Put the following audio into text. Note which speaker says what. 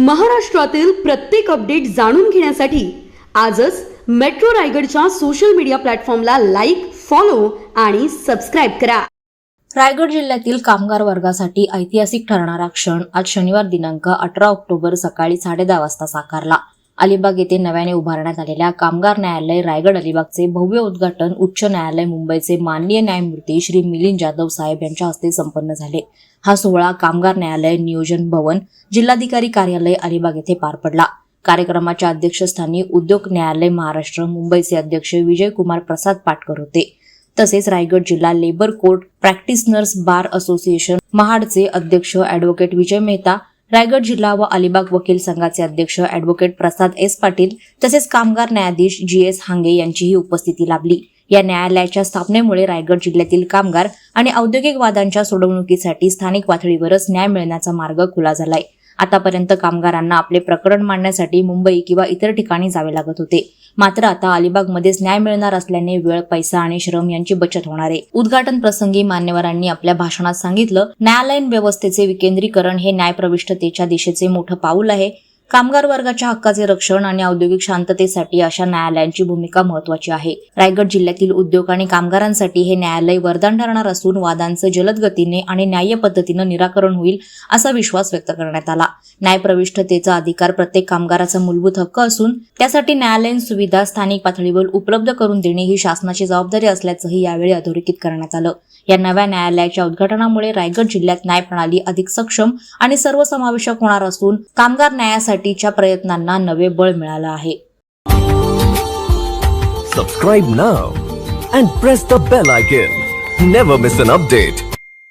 Speaker 1: महाराष्ट्रातील प्रत्येक अपडेट जाणून घेण्यासाठी आजच मेट्रो रायगडच्या सोशल मीडिया प्लॅटफॉर्मला लाईक फॉलो आणि सबस्क्राईब करा.
Speaker 2: रायगड जिल्ह्यातील कामगार वर्गासाठी ऐतिहासिक ठरणारा क्षण आज शनिवार दिनांक अठरा ऑक्टोबर सकाळी साडेदहा वाजता साकारला. अलिबाग येथे नव्याने उभारण्यात आलेल्या कामगार न्यायालय रायगड अलिबागचे भव्य उद्घाटन उच्च न्यायालय मुंबईचे माननीय न्यायमूर्ती श्री मिलिंद जाधव साहेब यांच्या हस्ते संपन्न झाले. हा सोहळा कामगार न्यायालय नियोजन भवन जिल्हाधिकारी कार्यालय अलिबाग येथे पार पडला. कार्यक्रमाच्या अध्यक्षस्थानी उद्योग न्यायालय महाराष्ट्र मुंबईचे अध्यक्ष विजयकुमार प्रसाद पाटकर होते. तसेच रायगड जिल्हा labour court practitioners bar association महाडचे अध्यक्ष अॅडव्होकेट विजय मेहता रायगड जिल्हा व अलिबाग वकील संघाचे अध्यक्ष अॅडव्होकेट प्रसाद एस पाटील तसेच कामगार न्यायाधीश जी एस हांगे यांचीही उपस्थिती लाभली. या न्यायालयाच्या स्थापनेमुळे रायगड जिल्ह्यातील कामगार आणि औद्योगिक वादांच्या सोडवणुकीसाठी स्थानिक पातळीवरच न्याय मिळण्याचा मार्ग खुला झालाय. आतापर्यंत कामगारांना आपले प्रकरण मांडण्यासाठी मुंबई किंवा इतर ठिकाणी जावे लागत होते. मात्र आता अलिबागमध्येच न्याय मिळणार असल्याने वेळ पैसा आणि श्रम यांची बचत होणार आहे. उद्घाटन प्रसंगी मान्यवरांनी आपल्या भाषणात सांगितलं न्यायालयीन व्यवस्थेचे विकेंद्रीकरण हे न्यायप्रविष्टतेच्या दिशेचे मोठं पाऊल आहे. कामगार वर्गाच्या हक्काचे रक्षण आणि औद्योगिक शांततेसाठी अशा न्यायालयांची भूमिका महत्वाची आहे. रायगड जिल्ह्यातील उद्योग आणि कामगारांसाठी हे न्यायालय वरदान ठरणार असून वादांचं जलद गतीने आणि न्याय्य पद्धतीनं निराकरण होईल असा विश्वास व्यक्त करण्यात आला. न्यायप्रविष्ठतेचा अधिकार प्रत्येक कामगाराचा मूलभूत हक्क असून त्यासाठी न्यायालयीन सुविधा स्थानिक पातळीवर उपलब्ध करून देणे ही शासनाची जबाबदारी असल्याचंही यावेळी अधोरेखित करण्यात आलं. या नव्या न्यायालयाच्या उद्घाटनामुळे रायगड जिल्ह्यात न्यायप्रणाली अधिक सक्षम आणि सर्वसमावेशक होणार असून कामगार न्यायासाठी करण्यासाठीच्या प्रयत्नांना नवे बळ मिळालं आहे.
Speaker 3: सबस्क्राईब ना and press the bell icon never miss an update